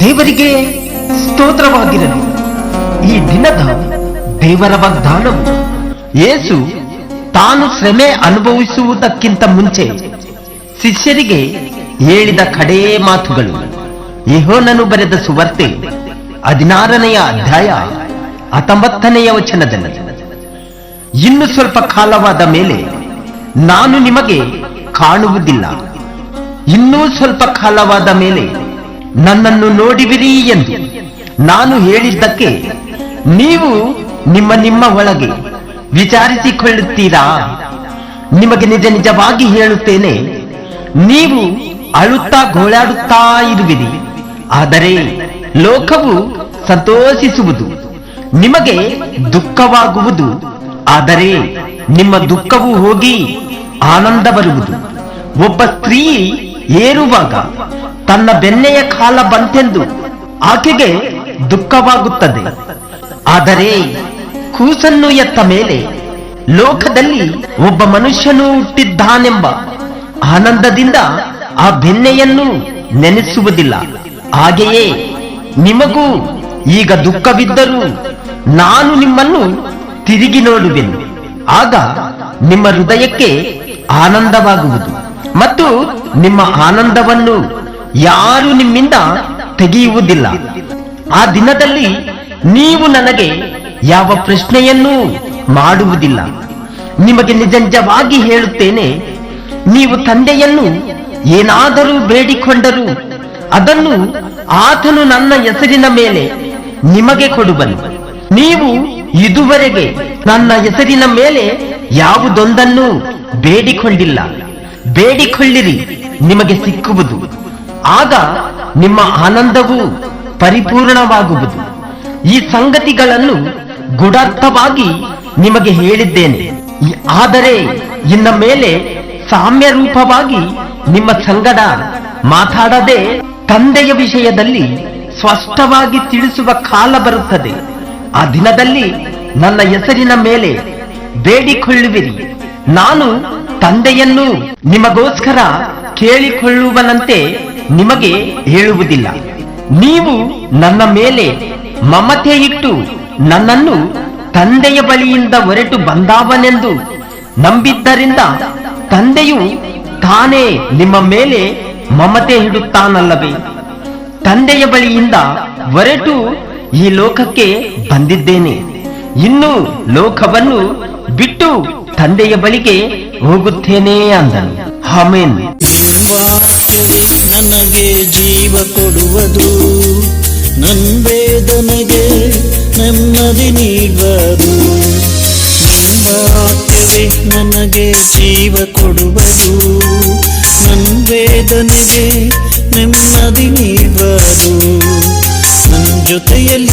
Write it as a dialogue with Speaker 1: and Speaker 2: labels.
Speaker 1: ದೇವರಿಗೆ ಸ್ತೋತ್ರವಾಗಿರಲಿ. ಈ ದಿನದ ದೇವರ ವಾಗ್ದಾನವು ಯೇಸು ತಾನು ಶ್ರಮೆ ಅನುಭವಿಸುವುದಕ್ಕಿಂತ ಮುಂಚೆ ಶಿಷ್ಯರಿಗೆ ಹೇಳಿದ ಕಡೇ ಮಾತುಗಳು. ಯಹೋನನು ಬರೆದ ಸುವರ್ತೆ ಹದಿನಾರನೆಯ ಅಧ್ಯಾಯ ಹತ್ತೊಂಬತ್ತನೆಯ ವಚನದಲ್ಲಿ. ಇನ್ನು ಸ್ವಲ್ಪ ಕಾಲವಾದ ಮೇಲೆ ನಾನು ನಿಮಗೆ ಕಾಣುವುದಿಲ್ಲ. ಇನ್ನೂ ಸ್ವಲ್ಪ ಕಾಲವಾದ ಮೇಲೆ ನನ್ನನ್ನು ನೋಡುವಿರಿ ಎಂದು ನಾನು ಹೇಳಿದ್ದಕ್ಕೆ ನೀವು ನಿಮ್ಮ ನಿಮ್ಮ ಒಳಗೆ ವಿಚಾರಿಸಿಕೊಳ್ಳುತ್ತೀರಾ? ನಿಮಗೆ ನಿಜ ನಿಜವಾಗಿ ಹೇಳುತ್ತೇನೆ, ನೀವು ಅಳುತ್ತಾ ಗೋಳಾಡುತ್ತಾ ಇರುವಿರಿ. ಆದರೆ ಲೋಕವು ಸಂತೋಷಿಸುವುದು, ನಿಮಗೆ ದುಃಖವಾಗುವುದು. ಆದರೆ ನಿಮ್ಮ ದುಃಖವು ಹೋಗಿ ಆನಂದ ಬರುವುದು. ಒಬ್ಬ ಸ್ತ್ರೀ ಏರುವಾಗ ತನ್ನ ಬೆನ್ನೆಯ ಕಾಲ ಬಂತೆಂದು ಆಕೆಗೆ ದುಃಖವಾಗುತ್ತದೆ. ಆದರೆ ಕೂಸನ್ನು ಎತ್ತ ಮೇಲೆ ಲೋಕದಲ್ಲಿ ಒಬ್ಬ ಮನುಷ್ಯನು ಹುಟ್ಟಿದ್ದಾನೆಂಬ ಆನಂದದಿಂದ ಆ ಬೆನ್ನೆಯನ್ನು ನೆನೆಸುವುದಿಲ್ಲ. ಹಾಗೆಯೇ ನಿಮಗೂ ಈಗ ದುಃಖವಿದ್ದರೂ ನಾನು ನಿಮ್ಮನ್ನು ತಿರುಗಿ ನೋಡುವೆನು. ಆಗ ನಿಮ್ಮ ಹೃದಯಕ್ಕೆ ಆನಂದವಾಗುವುದು. ಮತ್ತು ನಿಮ್ಮ ಆನಂದವನ್ನು ಯಾರು ನಿಮ್ಮಿಂದ ತೆಗೆಯುವುದಿಲ್ಲ. ಆ ದಿನದಲ್ಲಿ ನೀವು ನನಗೆ ಯಾವ ಪ್ರಶ್ನೆಯನ್ನೂ ಮಾಡುವುದಿಲ್ಲ. ನಿಮಗೆ ನಿಜಂಜವಾಗಿ ಹೇಳುತ್ತೇನೆ, ನೀವು ತಂದೆಯನ್ನು ಏನಾದರೂ ಬೇಡಿಕೊಂಡರೂ ಅದನ್ನು ಆತನು ನನ್ನ ಹೆಸರಿನ ಮೇಲೆ ನಿಮಗೆ ಕೊಡುವನು. ನೀವು ಇದುವರೆಗೆ ನನ್ನ ಹೆಸರಿನ ಮೇಲೆ ಯಾವುದೊಂದನ್ನು ಬೇಡಿಕೊಂಡಿಲ್ಲ. ಬೇಡಿಕೊಳ್ಳಿರಿ, ನಿಮಗೆ ಸಿಕ್ಕುವುದು. ಆಗ ನಿಮ್ಮ ಆನಂದವು ಪರಿಪೂರ್ಣವಾಗುವುದು. ಈ ಸಂಗತಿಗಳನ್ನು ಗುಡಾರ್ಥವಾಗಿ ನಿಮಗೆ ಹೇಳಿದ್ದೇನೆ. ಆದರೆ ಇನ್ನ ಮೇಲೆ ಸಾಮ್ಯ ರೂಪವಾಗಿ ನಿಮ್ಮ ಸಂಗಡ ಮಾತಾಡದೆ ತಂದೆಯ ವಿಷಯದಲ್ಲಿ ಸ್ಪಷ್ಟವಾಗಿ ತಿಳಿಸುವ ಕಾಲ ಬರುತ್ತದೆ. ಆ ದಿನದಲ್ಲಿ ನನ್ನ ಹೆಸರಿನ ಮೇಲೆ ಬೇಡಿಕೊಳ್ಳುವಿರಿ. ನಾನು ತಂದೆಯನ್ನು ನಿಮಗೋಸ್ಕರ ಕೇಳಿಕೊಳ್ಳುವನಂತೆ ನಿಮಗೆ ಹೇಳುವುದಿಲ್ಲ. ನೀವು ನನ್ನ ಮೇಲೆ ಮಮತೆ ಇಟ್ಟು ನನ್ನನ್ನು ತಂದೆಯ ಬಳಿಯಿಂದ ಹೊರಟು ಬಂದಾವನೆಂದು ನಂಬಿದ್ದರಿಂದ ತಂದೆಯು ತಾನೇ ನಿಮ್ಮ ಮೇಲೆ ಮಮತೆ ಇಡುತ್ತಾನಲ್ಲವೇ? ತಂದೆಯ ಬಳಿಯಿಂದ ಹೊರಟು ಈ ಲೋಕಕ್ಕೆ ಬಂದಿದ್ದೇನೆ. ಇನ್ನು ಲೋಕವನ್ನು ಬಿಟ್ಟು ತಂದೆಯ ಬಳಿಗೆ ಹೋಗುತ್ತೇನೆ ಅಂದನು. ಆಮೇನ್.
Speaker 2: ನನಗೆ ಜೀವ ಕೊಡುವುದು. ನನ್ ವೇದನೆಗೆ ನೆಮ್ಮದಿ ನೀಡುವುದು. ವಾಕ್ಯವೇ ನನಗೆ ಜೀವ ಕೊಡುವುದು. ನನ್ ವೇದನೆಗೆ ನೆಮ್ಮದಿ ನೀಡುವುದು. ನನ್ನ ಜೊತೆಯಲ್ಲಿ